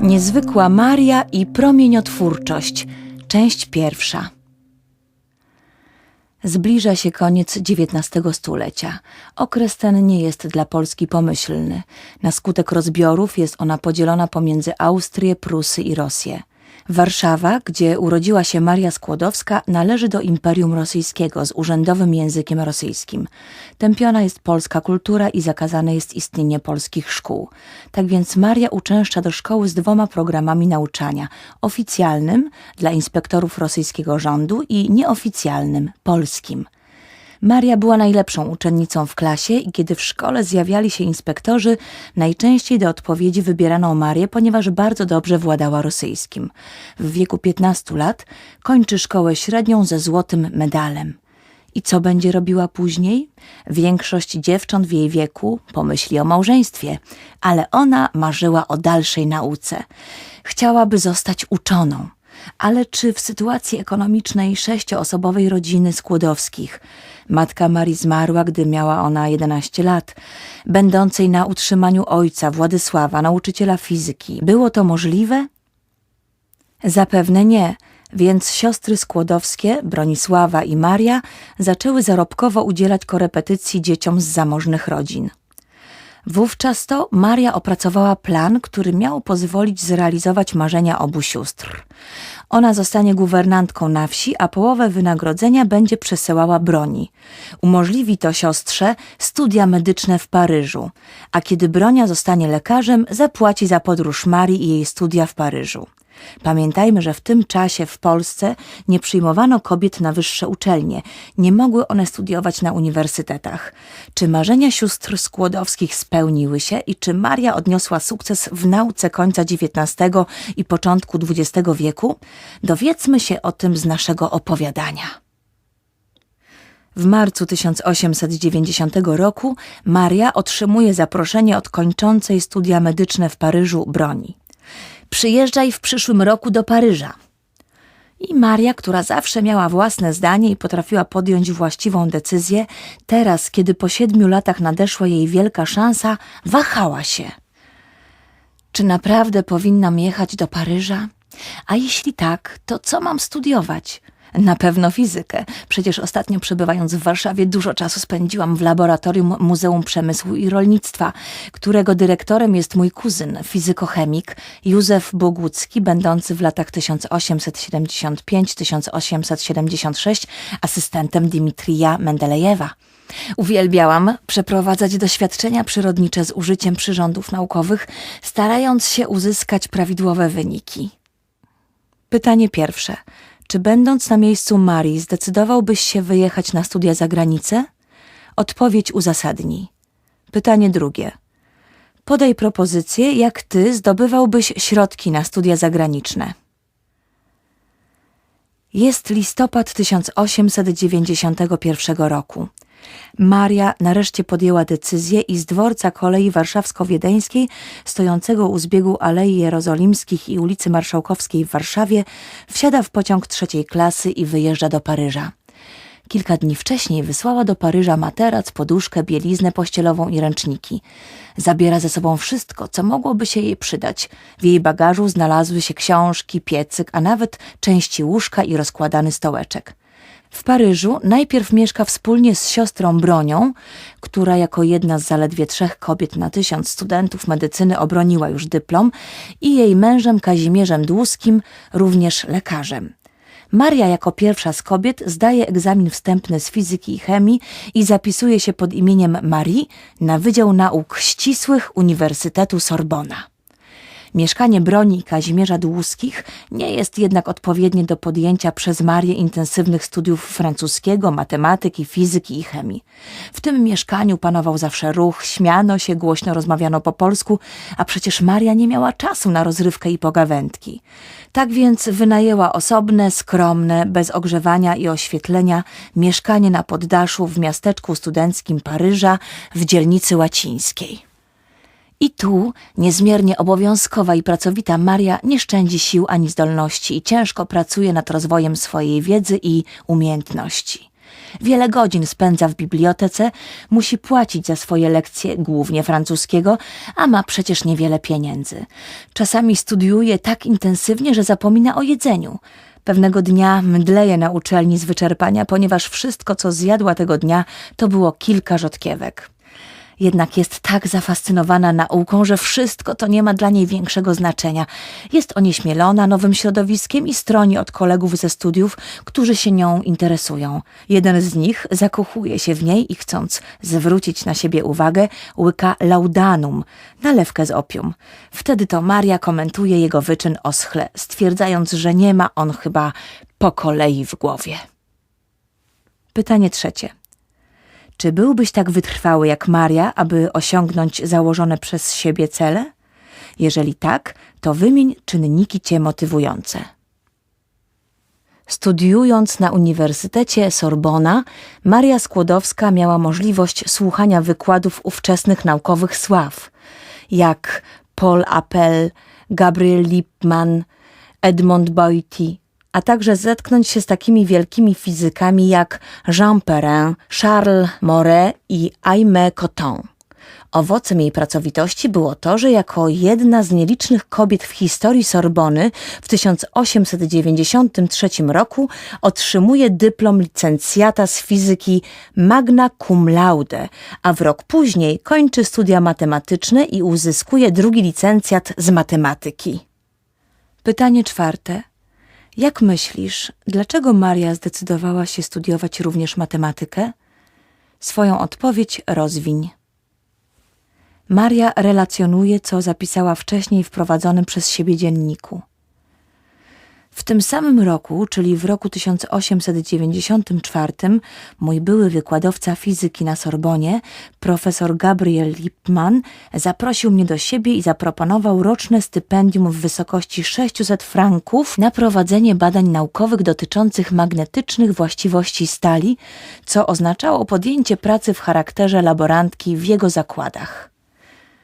Niezwykła Maria i promieniotwórczość. Część pierwsza. Zbliża się koniec XIX stulecia. Okres ten nie jest dla Polski pomyślny. Na skutek rozbiorów jest ona podzielona pomiędzy Austrię, Prusy i Rosję. Warszawa, gdzie urodziła się Maria Skłodowska, należy do Imperium Rosyjskiego z urzędowym językiem rosyjskim. Tępiona jest polska kultura i zakazane jest istnienie polskich szkół. Tak więc Maria uczęszcza do szkoły z dwoma programami nauczania: oficjalnym dla inspektorów rosyjskiego rządu i nieoficjalnym polskim. Maria była najlepszą uczennicą w klasie i kiedy w szkole zjawiali się inspektorzy, najczęściej do odpowiedzi wybierano Marię, ponieważ bardzo dobrze władała rosyjskim. W wieku 15 lat kończy szkołę średnią ze złotym medalem. I co będzie robiła później? Większość dziewcząt w jej wieku pomyśli o małżeństwie, ale ona marzyła o dalszej nauce. Chciałaby zostać uczoną. Ale czy w sytuacji ekonomicznej sześcioosobowej rodziny Skłodowskich, matka Marii zmarła, gdy miała ona 11 lat, będącej na utrzymaniu ojca Władysława, nauczyciela fizyki, było to możliwe? Zapewne nie, więc siostry Skłodowskie, Bronisława i Maria, zaczęły zarobkowo udzielać korepetycji dzieciom z zamożnych rodzin. Wówczas to Maria opracowała plan, który miał pozwolić zrealizować marzenia obu sióstr. Ona zostanie guwernantką na wsi, a połowę wynagrodzenia będzie przesyłała broni. Umożliwi to siostrze studia medyczne w Paryżu, a kiedy Bronia zostanie lekarzem, zapłaci za podróż Marii i jej studia w Paryżu. Pamiętajmy, że w tym czasie w Polsce nie przyjmowano kobiet na wyższe uczelnie, nie mogły one studiować na uniwersytetach. Czy marzenia sióstr Skłodowskich spełniły się i czy Maria odniosła sukces w nauce końca XIX i początku XX wieku? Dowiedzmy się o tym z naszego opowiadania. W marcu 1890 roku Maria otrzymuje zaproszenie od kończącej studia medyczne w Paryżu broni przyjeżdżaj w przyszłym roku do Paryża. I Maria, która zawsze miała własne zdanie i potrafiła podjąć właściwą decyzję, teraz, kiedy po siedmiu latach nadeszła jej wielka szansa, wahała się. Czy naprawdę powinnam jechać do Paryża? A jeśli tak, to co mam studiować? Na pewno fizykę. Przecież ostatnio przebywając w Warszawie dużo czasu spędziłam w laboratorium Muzeum Przemysłu i Rolnictwa, którego dyrektorem jest mój kuzyn, fizykochemik Józef Bogucki, będący w latach 1875-1876 asystentem Dimitrija Mendelejewa. Uwielbiałam przeprowadzać doświadczenia przyrodnicze z użyciem przyrządów naukowych, starając się uzyskać prawidłowe wyniki. Pytanie pierwsze. Czy będąc na miejscu Marii zdecydowałbyś się wyjechać na studia za granicę? Odpowiedź uzasadnij. Pytanie drugie. Podaj propozycję, jak ty zdobywałbyś środki na studia zagraniczne. Jest listopad 1891 roku. Maria nareszcie podjęła decyzję i z dworca kolei warszawsko-wiedeńskiej, stojącego u zbiegu Alei Jerozolimskich i ulicy Marszałkowskiej w Warszawie, wsiada w pociąg trzeciej klasy i wyjeżdża do Paryża. Kilka dni wcześniej wysłała do Paryża materac, poduszkę, bieliznę pościelową i ręczniki. Zabiera ze sobą wszystko, co mogłoby się jej przydać. W jej bagażu znalazły się książki, piecyk, a nawet części łóżka i rozkładany stołeczek. W Paryżu najpierw mieszka wspólnie z siostrą Bronią, która jako jedna z zaledwie trzech kobiet na tysiąc studentów medycyny obroniła już dyplom, i jej mężem Kazimierzem Dłuskim, również lekarzem. Maria jako pierwsza z kobiet zdaje egzamin wstępny z fizyki i chemii i zapisuje się pod imieniem Marii na Wydział Nauk Ścisłych Uniwersytetu Sorbona. Mieszkanie broni Kazimierza Dłuskich nie jest jednak odpowiednie do podjęcia przez Marię intensywnych studiów francuskiego, matematyki, fizyki i chemii. W tym mieszkaniu panował zawsze ruch, śmiano się, głośno rozmawiano po polsku, a przecież Maria nie miała czasu na rozrywkę i pogawędki. Tak więc wynajęła osobne, skromne, bez ogrzewania i oświetlenia mieszkanie na poddaszu w miasteczku studenckim Paryża w dzielnicy łacińskiej. I tu niezmiernie obowiązkowa i pracowita Maria nie szczędzi sił ani zdolności i ciężko pracuje nad rozwojem swojej wiedzy i umiejętności. Wiele godzin spędza w bibliotece, musi płacić za swoje lekcje, głównie francuskiego, a ma przecież niewiele pieniędzy. Czasami studiuje tak intensywnie, że zapomina o jedzeniu. Pewnego dnia mdleje na uczelni z wyczerpania, ponieważ wszystko, co zjadła tego dnia, to było kilka rzodkiewek. Jednak jest tak zafascynowana nauką, że wszystko to nie ma dla niej większego znaczenia. Jest onieśmielona nowym środowiskiem i stroni od kolegów ze studiów, którzy się nią interesują. Jeden z nich zakochuje się w niej i chcąc zwrócić na siebie uwagę, łyka laudanum, nalewkę z opium. Wtedy to Maria komentuje jego wyczyn oschle, stwierdzając, że nie ma on chyba po kolei w głowie. Pytanie trzecie. Czy byłbyś tak wytrwały jak Maria, aby osiągnąć założone przez siebie cele? Jeżeli tak, to wymień czynniki cię motywujące. Studiując na Uniwersytecie Sorbona, Maria Skłodowska miała możliwość słuchania wykładów ówczesnych naukowych sław, jak Paul Appel, Gabriel Lippmann, Edmond Boiti, a także zetknąć się z takimi wielkimi fizykami jak Jean Perrin, Charles Moret i Aimé Coton. Owocem jej pracowitości było to, że jako jedna z nielicznych kobiet w historii Sorbony w 1893 roku otrzymuje dyplom licencjata z fizyki magna cum laude, a w rok później kończy studia matematyczne i uzyskuje drugi licencjat z matematyki. Pytanie czwarte. Jak myślisz, dlaczego Maria zdecydowała się studiować również matematykę? Swoją odpowiedź rozwiń. Maria relacjonuje, co zapisała wcześniej w prowadzonym przez siebie dzienniku. W tym samym roku, czyli w roku 1894, mój były wykładowca fizyki na Sorbonie, profesor Gabriel Lippmann, zaprosił mnie do siebie i zaproponował roczne stypendium w wysokości 600 franków na prowadzenie badań naukowych dotyczących magnetycznych właściwości stali, co oznaczało podjęcie pracy w charakterze laborantki w jego zakładach.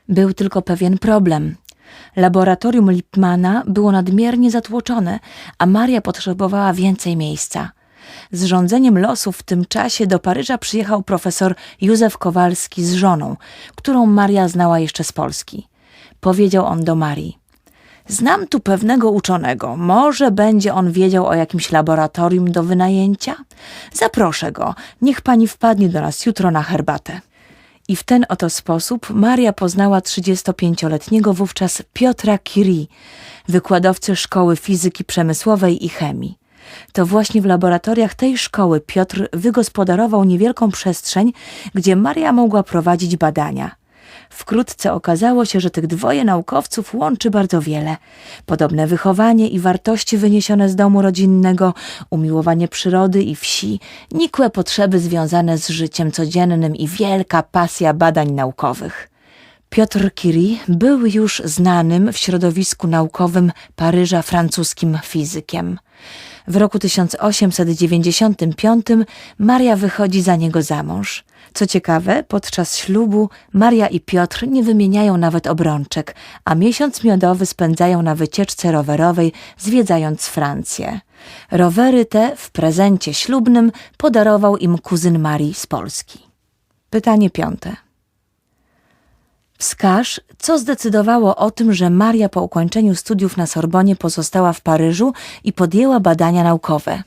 Był tylko pewien problem. Laboratorium Lippmana było nadmiernie zatłoczone, a Maria potrzebowała więcej miejsca. Z rządzeniem losów w tym czasie do Paryża przyjechał profesor Józef Kowalski z żoną, którą Maria znała jeszcze z Polski. Powiedział on do Marii. Znam tu pewnego uczonego. Może będzie on wiedział o jakimś laboratorium do wynajęcia? Zaproszę go. Niech pani wpadnie do nas jutro na herbatę. I w ten oto sposób Maria poznała 35-letniego wówczas Piotra Curie, wykładowcę Szkoły Fizyki Przemysłowej i Chemii. To właśnie w laboratoriach tej szkoły Piotr wygospodarował niewielką przestrzeń, gdzie Maria mogła prowadzić badania. Wkrótce okazało się, że tych dwoje naukowców łączy bardzo wiele. Podobne wychowanie i wartości wyniesione z domu rodzinnego, umiłowanie przyrody i wsi, nikłe potrzeby związane z życiem codziennym i wielka pasja badań naukowych. Piotr Curie był już znanym w środowisku naukowym Paryża francuskim fizykiem. W roku 1895 Maria wychodzi za niego za mąż. Co ciekawe, podczas ślubu Maria i Piotr nie wymieniają nawet obrączek, a miesiąc miodowy spędzają na wycieczce rowerowej, zwiedzając Francję. Rowery te w prezencie ślubnym podarował im kuzyn Marii z Polski. Pytanie piąte. Wskaż, co zdecydowało o tym, że Maria po ukończeniu studiów na Sorbonie pozostała w Paryżu i podjęła badania naukowe.